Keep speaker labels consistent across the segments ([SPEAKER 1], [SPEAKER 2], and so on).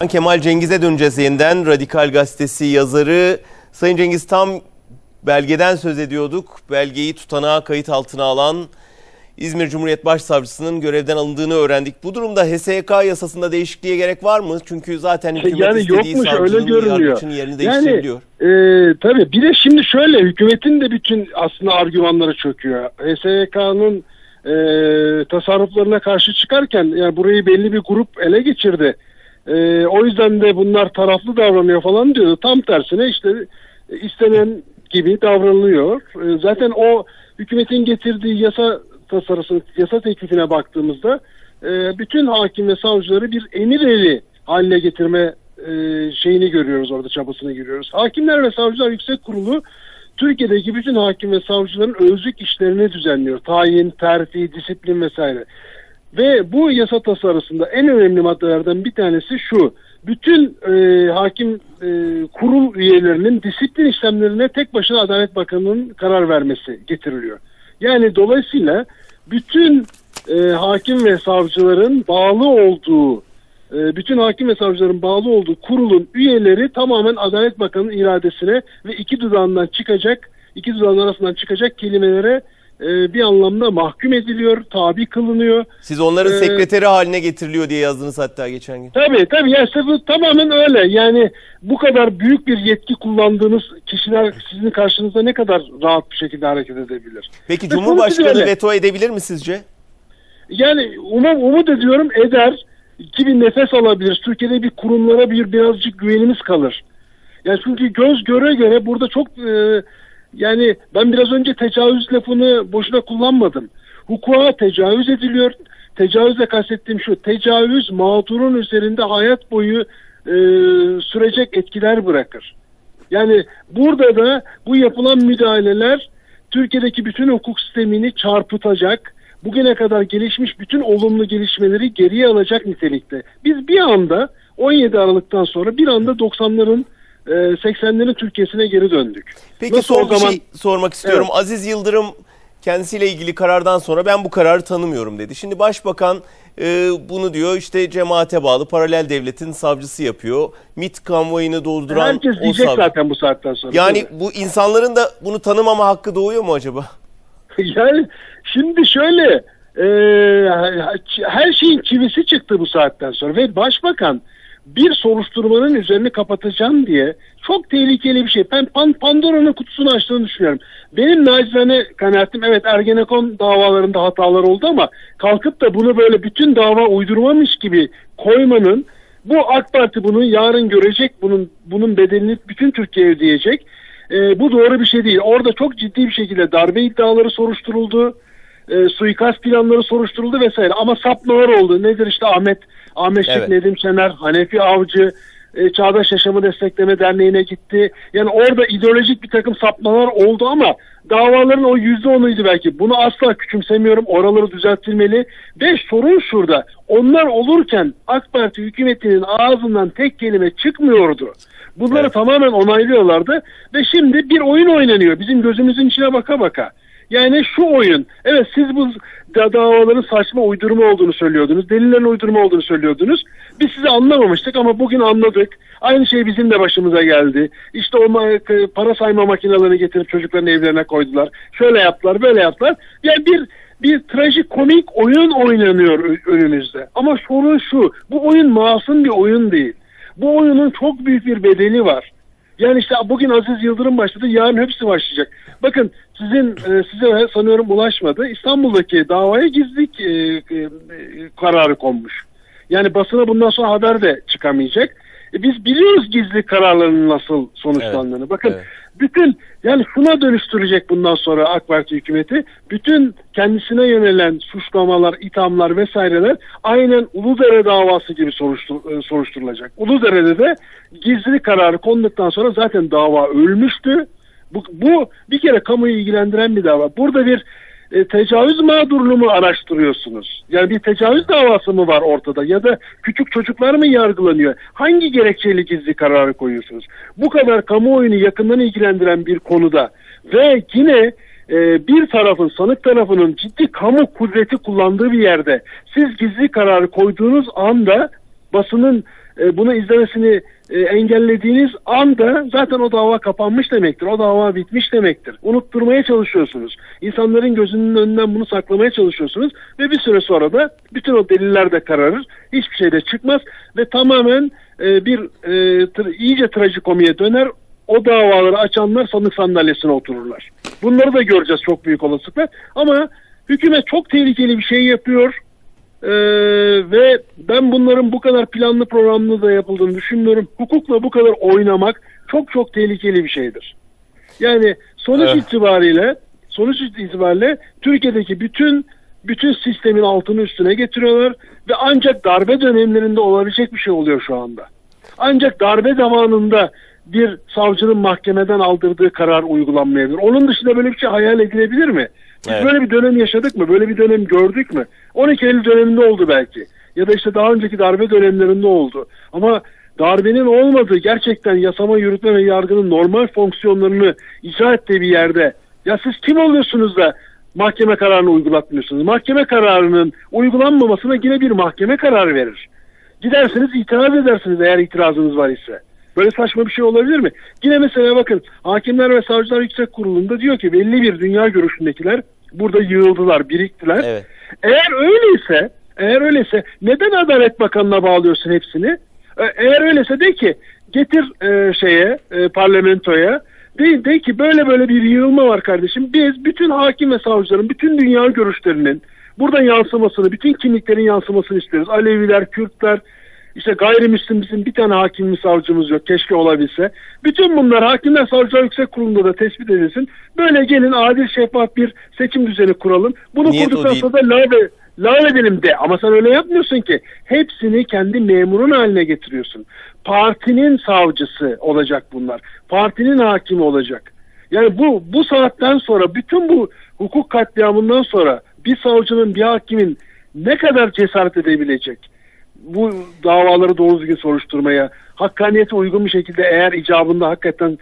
[SPEAKER 1] Kemal Cengiz'e döneceğiz yeniden. Radikal Gazetesi yazarı Sayın Cengiz tam belgeden söz ediyorduk. Belgeyi tutanağa kayıt altına alan İzmir Cumhuriyet Başsavcısının görevden alındığını öğrendik. Bu durumda HSYK yasasında değişikliğe gerek var mı? Çünkü zaten hükümet
[SPEAKER 2] yani
[SPEAKER 1] istediği
[SPEAKER 2] yokmuş öyle görünüyor.
[SPEAKER 1] yerini
[SPEAKER 2] Yani
[SPEAKER 1] değiştirebiliyor.
[SPEAKER 2] e, tabii bir de şimdi şöyle hükümetin de bütün aslında argümanları çöküyor. HSYK'nın e, tasarruflarına karşı çıkarken yani burayı belli bir grup ele geçirdi. E, o yüzden de bunlar taraflı davranıyor falan diyordu. Tam tersine işte e, istenen gibi davranılıyor. E, zaten o hükümetin getirdiği yasa tasarısı, yasa teklifine baktığımızda e, bütün hakim ve savcıları bir emir eri haline getirme e, şeyini görüyoruz orada çabasını görüyoruz. Hakimler ve Savcılar Yüksek Kurulu Türkiye'deki bütün hakim ve savcıların özlük işlerini düzenliyor. Tayin, terfi, disiplin vesaire. Ve bu yasa tasarısında en önemli maddelerden bir tanesi şu. Bütün e, hakim e, kurul üyelerinin disiplin işlemlerine tek başına Adalet Bakanı'nın karar vermesi getiriliyor. Yani dolayısıyla bütün e, hakim ve savcıların bağlı olduğu e, bütün hakim ve savcıların bağlı olduğu kurulun üyeleri tamamen Adalet Bakanı'nın iradesine ve iki dudağından çıkacak, iki dudağın arasından çıkacak kelimelere bir anlamda mahkum ediliyor, tabi kılınıyor.
[SPEAKER 1] Siz onların
[SPEAKER 2] e,
[SPEAKER 1] sekreteri haline getiriliyor diye yazdınız hatta geçen gün.
[SPEAKER 2] Tabii tabii yani bu tamamen öyle. Yani bu kadar büyük bir yetki kullandığınız kişiler sizin karşınızda ne kadar rahat bir şekilde hareket edebilir?
[SPEAKER 1] Peki
[SPEAKER 2] Ve
[SPEAKER 1] Cumhurbaşkanı veto edebilir mi sizce?
[SPEAKER 2] Yani umum, umut ediyorum eder ki bir nefes alabiliriz. Türkiye'de bir kurumlara bir birazcık güvenimiz kalır. Yani çünkü göz göre göre burada çok e, yani ben biraz önce tecavüz lafını boşuna kullanmadım. Hukuka tecavüz ediliyor. Tecavüzle kastettiğim şu. Tecavüz mağdurun üzerinde hayat boyu e, sürecek etkiler bırakır. Yani burada da bu yapılan müdahaleler Türkiye'deki bütün hukuk sistemini çarpıtacak, bugüne kadar gelişmiş bütün olumlu gelişmeleri geriye alacak nitelikte. Biz bir anda 17 Aralık'tan sonra bir anda 90'ların e, 80'lerin Türkiye'sine geri döndük.
[SPEAKER 1] Peki
[SPEAKER 2] Nasıl
[SPEAKER 1] son
[SPEAKER 2] o zaman-
[SPEAKER 1] şey sormak istiyorum. Aziz Yıldırım kendisiyle ilgili karardan sonra ben bu kararı tanımıyorum dedi. Şimdi başbakan e, bunu diyor işte cemaate bağlı paralel devletin savcısı yapıyor. MIT konvoyunu dolduran
[SPEAKER 2] Herkes diyecek
[SPEAKER 1] savcı.
[SPEAKER 2] zaten bu saatten sonra.
[SPEAKER 1] Yani bu insanların da bunu tanımama hakkı doğuyor mu acaba?
[SPEAKER 2] Yani şimdi şöyle e, her şeyin çivisi çıktı bu saatten sonra ve başbakan bir soruşturmanın üzerini kapatacağım diye çok tehlikeli bir şey. Ben Pan- Pandora'nın kutusunu açtığını düşünüyorum. Benim nacizane kanaatim evet Ergenekon davalarında hatalar oldu ama kalkıp da bunu böyle bütün dava uydurmamış gibi koymanın bu AK Parti bunu yarın görecek. Bunun bunun bedelini bütün Türkiye ödeyecek. E, bu doğru bir şey değil. Orada çok ciddi bir şekilde darbe iddiaları soruşturuldu. E, suikast planları soruşturuldu vesaire. Ama sapmalar oldu. Nedir işte Ahmet Ahmet Şık,
[SPEAKER 1] Evet.
[SPEAKER 2] Nedim Şener, Hanefi Avcı, e, Çağdaş Yaşamı Destekleme Derneği'ne gitti. Yani orada ideolojik bir takım sapmalar oldu ama davaların o yüzde onuydu belki. Bunu asla küçümsemiyorum. Oraları düzeltilmeli. Ve sorun şurada. Onlar olurken AK Parti hükümetinin ağzından tek kelime çıkmıyordu. Bunları
[SPEAKER 1] Evet.
[SPEAKER 2] tamamen onaylıyorlardı ve şimdi bir oyun oynanıyor bizim gözümüzün içine baka baka. Yani şu oyun, evet siz bu da- davaların saçma uydurma olduğunu söylüyordunuz, delillerin uydurma olduğunu söylüyordunuz. Biz sizi anlamamıştık ama bugün anladık. Aynı şey bizim de başımıza geldi. İşte o ma- para sayma makinelerini getirip çocukların evlerine koydular. Şöyle yaptılar, böyle yaptılar. Yani bir bir trajikomik oyun oynanıyor önümüzde. Ama sorun şu, bu oyun masum bir oyun değil. Bu oyunun çok büyük bir bedeli var. Yani işte bugün Aziz Yıldırım başladı, yarın hepsi başlayacak. Bakın sizin e, size sanıyorum ulaşmadı. İstanbul'daki davaya gizlilik e, e, kararı konmuş. Yani basına bundan sonra haber de çıkamayacak. E, biz biliyoruz gizli kararların nasıl sonuçlandığını. Bakın
[SPEAKER 1] evet.
[SPEAKER 2] bütün yani şuna dönüştürecek bundan sonra AK Parti hükümeti bütün kendisine yönelen suçlamalar, ithamlar vesaireler aynen Uludere davası gibi soruştur, e, soruşturulacak. Uludere'de de gizli kararı konduktan sonra zaten dava ölmüştü. Bu, bu bir kere kamuyu ilgilendiren bir dava. Burada bir e, tecavüz mağdurluğu mu araştırıyorsunuz? Yani bir tecavüz davası mı var ortada ya da küçük çocuklar mı yargılanıyor? Hangi gerekçeyle gizli kararı koyuyorsunuz? Bu kadar kamuoyunu yakından ilgilendiren bir konuda ve yine e, bir tarafın sanık tarafının ciddi kamu kudreti kullandığı bir yerde siz gizli kararı koyduğunuz anda basının e, bunu izlemesini e, engellediğiniz anda zaten o dava kapanmış demektir. O dava bitmiş demektir. Unutturmaya çalışıyorsunuz. İnsanların gözünün önünden bunu saklamaya çalışıyorsunuz ve bir süre sonra da bütün o deliller de kararır. Hiçbir şey de çıkmaz ve tamamen e, bir e, tra- iyice trajikomiye döner. O davaları açanlar sanık sandalyesine otururlar. Bunları da göreceğiz çok büyük olasılıkla. Ama hükümet çok tehlikeli bir şey yapıyor. Ee, ve ben bunların bu kadar planlı programlı da yapıldığını düşünmüyorum. Hukukla bu kadar oynamak çok çok tehlikeli bir şeydir. Yani sonuç
[SPEAKER 1] Evet.
[SPEAKER 2] itibariyle sonuç itibariyle Türkiye'deki bütün bütün sistemin altını üstüne getiriyorlar ve ancak darbe dönemlerinde olabilecek bir şey oluyor şu anda. Ancak darbe zamanında bir savcının mahkemeden aldırdığı karar uygulanmayabilir. Onun dışında böyle bir şey hayal edilebilir mi? Biz
[SPEAKER 1] Evet.
[SPEAKER 2] böyle bir dönem yaşadık mı? Böyle bir dönem gördük mü? 12 Eylül döneminde oldu belki. Ya da işte daha önceki darbe dönemlerinde oldu. Ama darbenin olmadığı gerçekten yasama, yürütme ve yargının normal fonksiyonlarını icra ettiği bir yerde ya siz kim oluyorsunuz da mahkeme kararını uygulatmıyorsunuz? Mahkeme kararının uygulanmamasına yine bir mahkeme kararı verir. Gidersiniz itiraz edersiniz eğer itirazınız var ise. Böyle saçma bir şey olabilir mi? Yine mesela bakın Hakimler ve Savcılar Yüksek Kurulu'nda diyor ki belli bir dünya görüşündekiler burada yığıldılar, biriktiler.
[SPEAKER 1] Evet.
[SPEAKER 2] Eğer öyleyse, eğer öyleyse neden Adalet Bakanı'na bağlıyorsun hepsini? E, Eğer öyleyse de ki getir e, şeye, e, parlamentoya. De, de ki böyle böyle bir yığılma var kardeşim. Biz bütün hakim ve savcıların, bütün dünya görüşlerinin burada yansımasını, bütün kimliklerin yansımasını istiyoruz. Aleviler, Kürtler, işte gayrimüslim bizim bir tane hakimimiz savcımız yok. Keşke olabilse. Bütün bunlar Hakimler Savcılar Yüksek Kurulu'nda da tespit edilsin. Böyle gelin adil şeffaf bir seçim düzeni kuralım. Bunu
[SPEAKER 1] Niyet
[SPEAKER 2] kurduktan sonra da lave, lave edelim de. Ama sen öyle yapmıyorsun ki. Hepsini kendi memurun haline getiriyorsun. Partinin savcısı olacak bunlar. Partinin hakimi olacak. Yani bu bu saatten sonra bütün bu hukuk katliamından sonra bir savcının bir hakimin ne kadar cesaret edebilecek? Bu davaları doğru düzgün soruşturmaya, hakkaniyete uygun bir şekilde eğer icabında hakikaten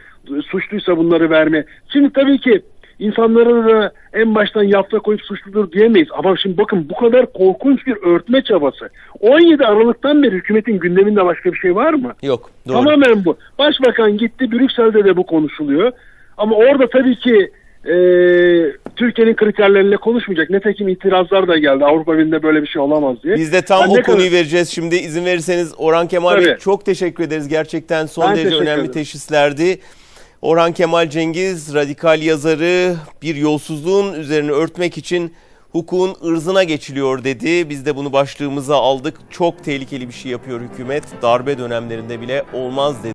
[SPEAKER 2] suçluysa bunları verme. Şimdi tabii ki insanları da en baştan yafta koyup suçludur diyemeyiz. Ama şimdi bakın bu kadar korkunç bir örtme çabası. 17 Aralık'tan beri hükümetin gündeminde başka bir şey var mı?
[SPEAKER 1] Yok. Doğru.
[SPEAKER 2] Tamamen bu. Başbakan gitti Brüksel'de de bu konuşuluyor. Ama orada tabii ki e, Türkiye'nin kriterleriyle konuşmayacak. Nitekim itirazlar da geldi. Avrupa Birliği'nde böyle bir şey olamaz diye.
[SPEAKER 1] Biz de tam
[SPEAKER 2] Ben
[SPEAKER 1] o
[SPEAKER 2] ne kadar-
[SPEAKER 1] konuyu vereceğiz şimdi. izin verirseniz Orhan Kemal Bey
[SPEAKER 2] Tabii.
[SPEAKER 1] çok teşekkür ederiz. Gerçekten son
[SPEAKER 2] Ben
[SPEAKER 1] derece önemli
[SPEAKER 2] ederim.
[SPEAKER 1] teşhislerdi. Orhan Kemal Cengiz radikal yazarı bir yolsuzluğun üzerine örtmek için hukukun ırzına geçiliyor dedi. Biz de bunu başlığımıza aldık. Çok tehlikeli bir şey yapıyor hükümet. Darbe dönemlerinde bile olmaz dedi.